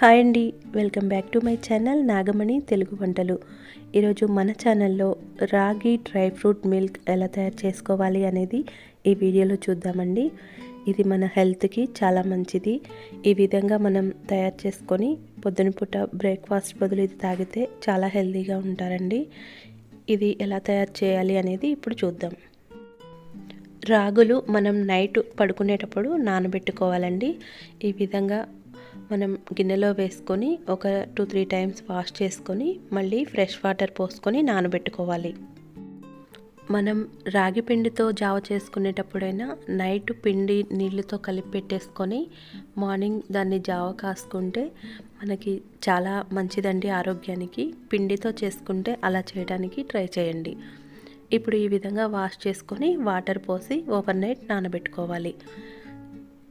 Hi అండి. Welcome back to my channel Nagamani Telugu వంటలు. ఈరోజు మన ఛానల్లో రాగి డ్రై ఫ్రూట్ మిల్క్ ఎలా తయారు చేసుకోవాలి అనేది ఈ వీడియోలో చూద్దామండి. ఇది మన హెల్త్కి చాలా మంచిది. ఈ విధంగా మనం తయారు చేసుకొని పొద్దున పూట బ్రేక్ఫాస్ట్ బదులు ఇది తాగితే చాలా హెల్తీగా ఉంటారండి. ఇది ఎలా తయారు చేయాలి అనేది ఇప్పుడు చూద్దాం. రాగులు మనం నైట్ పడుకునేటప్పుడు నానబెట్టుకోవాలండి. ఈ విధంగా మనం గిన్నెలో వేసుకొని ఒక టూ త్రీ టైమ్స్ వాష్ చేసుకొని మళ్ళీ ఫ్రెష్ వాటర్ పోసుకొని నానబెట్టుకోవాలి. మనం రాగి పిండితో జావ చేసుకునేటప్పుడైనా నైట్ పిండి నీళ్ళతో కలిపి పెట్టేసుకొని మార్నింగ్ దాన్ని జావ కాసుకుంటే మనకి చాలా మంచిదండి ఆరోగ్యానికి. పిండితో చేసుకుంటే అలా చేయడానికి ట్రై చేయండి. ఇప్పుడు ఈ విధంగా వాష్ చేసుకొని వాటర్ పోసి ఓవర్ నైట్ నానబెట్టుకోవాలి.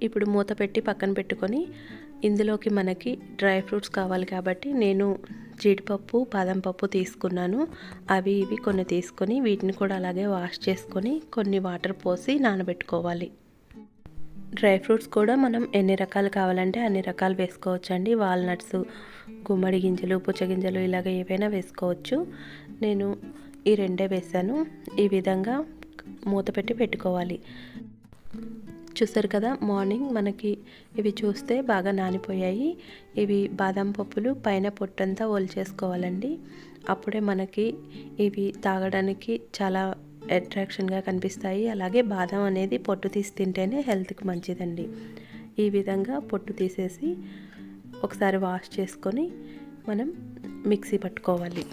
ఇప్పుడు మూత పెట్టి పక్కన పెట్టుకొని ఇందులోకి మనకి డ్రై ఫ్రూట్స్ కావాలి కాబట్టి నేను జీడిపప్పు బాదం పప్పు తీసుకున్నాను. అవి ఇవి కొన్ని తీసుకొని వీటిని కూడా అలాగే వాష్ చేసుకొని కొన్ని వాటర్ పోసి నానబెట్టుకోవాలి. డ్రై ఫ్రూట్స్ కూడా మనం ఎన్ని రకాలు కావాలంటే అన్ని రకాలు వేసుకోవచ్చండి. వాల్నట్స్ గుమ్మడి గింజలు పుచ్చగింజలు ఇలాగ ఏవైనా వేసుకోవచ్చు. నేను ఈ రెండే వేసాను ఈ విధంగా మూత పెట్టి పెట్టుకోవాలి. చూసారు కదా మార్నింగ్ మనకి ఇవి చూస్తే బాగా నానిపోయాయి. ఇవి బాదం పప్పులు పైన పొట్టంతా ఒలిచేసుకోవాలండి అప్పుడే మనకి ఇవి తాగడానికి చాలా అట్రాక్షన్గా కనిపిస్తాయి. అలాగే బాదం అనేది పొట్టు తీసి తింటేనే హెల్త్కి మంచిదండి. ఈ విధంగా పొట్టు తీసేసి ఒకసారి వాష్ చేసుకొని మనం మిక్సీ పట్టుకోవాలి.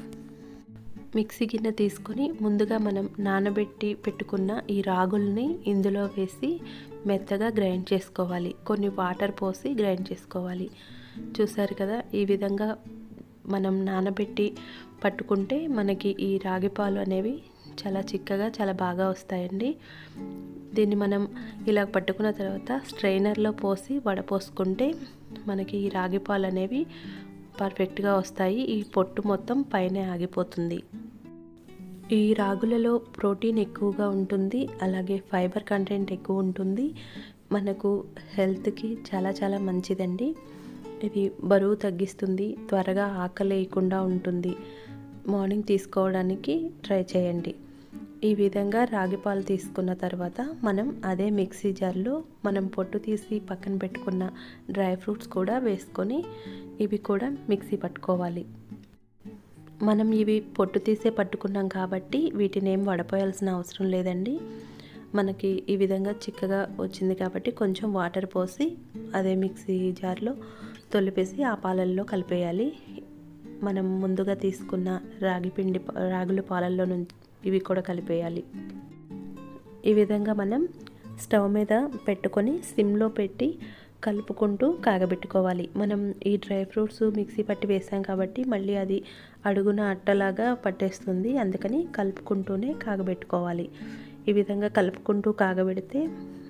మిక్సీ గిన్నె తీసుకొని ముందుగా మనం నానబెట్టి పెట్టుకున్న ఈ రాగుల్ని ఇందులో వేసి మెత్తగా గ్రైండ్ చేసుకోవాలి. కొన్ని వాటర్ పోసి గ్రైండ్ చేసుకోవాలి. చూసారు కదా ఈ విధంగా మనం నానబెట్టి పట్టుకుంటే మనకి ఈ రాగి పాలు అనేవి చాలా చిక్కగా చాలా బాగా వస్తాయండి. దీన్ని మనం ఇలా పట్టుకున్న తర్వాత స్ట్రైనర్లో పోసి వడపోసుకుంటే మనకి ఈ రాగి పాలు అనేవి పర్ఫెక్ట్గా వస్తాయి. ఈ పొట్టు మొత్తం పైనే ఆగిపోతుంది. ఈ రాగులలో ప్రోటీన్ ఎక్కువగా ఉంటుంది అలాగే ఫైబర్ కంటెంట్ ఎక్కువ ఉంటుంది. మనకు హెల్త్కి చాలా చాలా మంచిదండి. ఇది బరువు తగ్గిస్తుంది త్వరగా ఆకలేయకుండా ఉంటుంది. మార్నింగ్ తీసుకోవడానికి ట్రై చేయండి. ఈ విధంగా రాగి పాలు తీసుకున్న తర్వాత మనం అదే మిక్సీ జార్లో మనం పొట్టు తీసి పక్కన పెట్టుకున్న డ్రై ఫ్రూట్స్ కూడా వేసుకొని ఇవి కూడా మిక్సీ పట్టుకోవాలి. మనం ఇవి పొట్టు తీసే పట్టుకున్నాం కాబట్టి వీటిని ఏం వడపోయాల్సిన అవసరం లేదండి. మనకి ఈ విధంగా చిక్కగా వచ్చింది కాబట్టి కొంచెం వాటర్ పోసి అదే మిక్సీ జార్లో తొలిపేసి ఆ పాలల్లో కలిపేయాలి. మనం ముందుగా తీసుకున్న రాగి పిండి రాగుల పాలల్లో నుంచి ఇవి కూడా కలిపేయాలి. ఈ విధంగా మనం స్టవ్ మీద పెట్టుకొని సిమ్లో పెట్టి కలుపుకుంటూ కాగబెట్టుకోవాలి. మనం ఈ డ్రై ఫ్రూట్స్ మిక్సీ పట్టి వేసాం కాబట్టి మళ్ళీ అది అడుగున అట్టలాగా పట్టేస్తుంది. అందుకని కలుపుకుంటూనే కాగబెట్టుకోవాలి. ఈ విధంగా కలుపుకుంటూ కాగబెడితే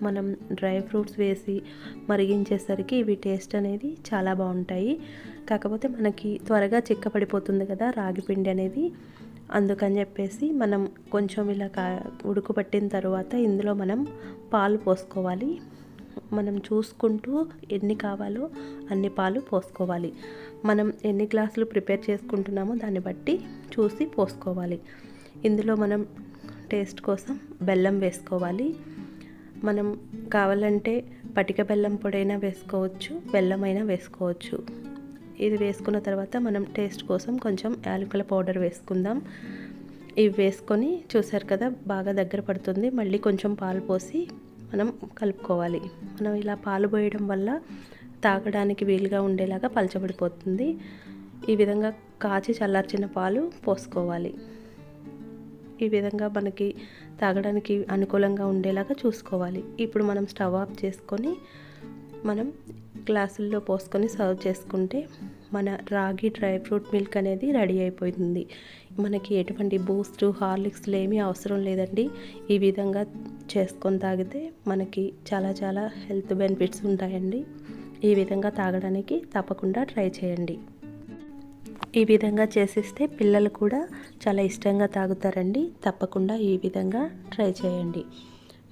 మనం డ్రై ఫ్రూట్స్ వేసి మరిగించేసరికి ఇవి టేస్ట్ అనేది చాలా బాగుంటాయి. కాకపోతే మనకి త్వరగా చిక్కపడిపోతుంది కదా రాగి పిండి అనేది. అందుకని చెప్పేసి మనం కొంచెం ఇలా కా ఉడుకుపట్టిన తర్వాత ఇందులో మనం పాలు పోసుకోవాలి. మనం చూసుకుంటూ ఎన్ని కావాలో అన్ని పాలు పోసుకోవాలి. మనం ఎన్ని గ్లాసులు ప్రిపేర్ చేసుకుంటున్నామో దాన్ని బట్టి చూసి పోసుకోవాలి. ఇందులో మనం టేస్ట్ కోసం బెల్లం వేసుకోవాలి. మనం కావాలంటే పటిక బెల్లం పొడైనా వేసుకోవచ్చు బెల్లమైనా వేసుకోవచ్చు. ఇది వేసుకున్న తర్వాత మనం టేస్ట్ కోసం కొంచెం యాలకుల పౌడర్ వేసుకుందాం. ఇవి వేసుకొని చూసారు కదా బాగా దగ్గర పడుతుంది. మళ్ళీ కొంచెం పాలు పోసి మనం కలుపుకోవాలి. మనం ఇలా పాలు పోయడం వల్ల తాగడానికి వీలుగా ఉండేలాగా పలచబడిపోతుంది. ఈ విధంగా కాచి చల్లార్చిన పాలు పోసుకోవాలి. ఈ విధంగా మనకి తాగడానికి అనుకూలంగా ఉండేలాగా చూసుకోవాలి. ఇప్పుడు మనం స్టవ్ ఆఫ్ చేసుకొని మనం గ్లాసుల్లో పోసుకొని సర్వ్ చేసుకుంటే మన రాగి డ్రై ఫ్రూట్ మిల్క్ అనేది రెడీ అయిపోతుంది. మనకి ఎటువంటి బూస్ట్ హార్లిక్స్లు ఏమీ అవసరం లేదండి. ఈ విధంగా చేసుకొని తాగితే మనకి చాలా చాలా హెల్త్ బెనిఫిట్స్ ఉంటాయండి. ఈ విధంగా తాగడానికి తప్పకుండా ట్రై చేయండి. ఈ విధంగా చేసిస్తే పిల్లలు కూడా చాలా ఇష్టంగా తాగుతారండి. తప్పకుండా ఈ విధంగా ట్రై చేయండి.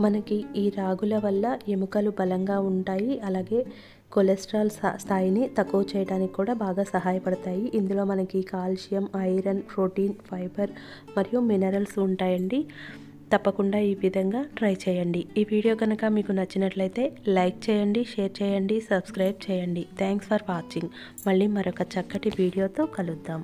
మనకి ఈ రాగుల వల్ల ఎముకలు బలంగా ఉంటాయి. అలాగే కొలెస్ట్రాల్ స్థాయిని తక్కువ చేయడానికి కూడా బాగా సహాయపడతాయి. ఇందులో మనకి కాల్షియం ఐరన్ ప్రోటీన్ ఫైబర్ మరియు మినరల్స్ ఉంటాయండి. తప్పకుండా ఈ విధంగా ట్రై చేయండి. ఈ వీడియో కనుక మీకు నచ్చినట్లయితే లైక్ చేయండి షేర్ చేయండి సబ్స్క్రైబ్ చేయండి. Thanks for watching. మళ్ళీ మరొక చక్కటి వీడియోతో కలుద్దాం.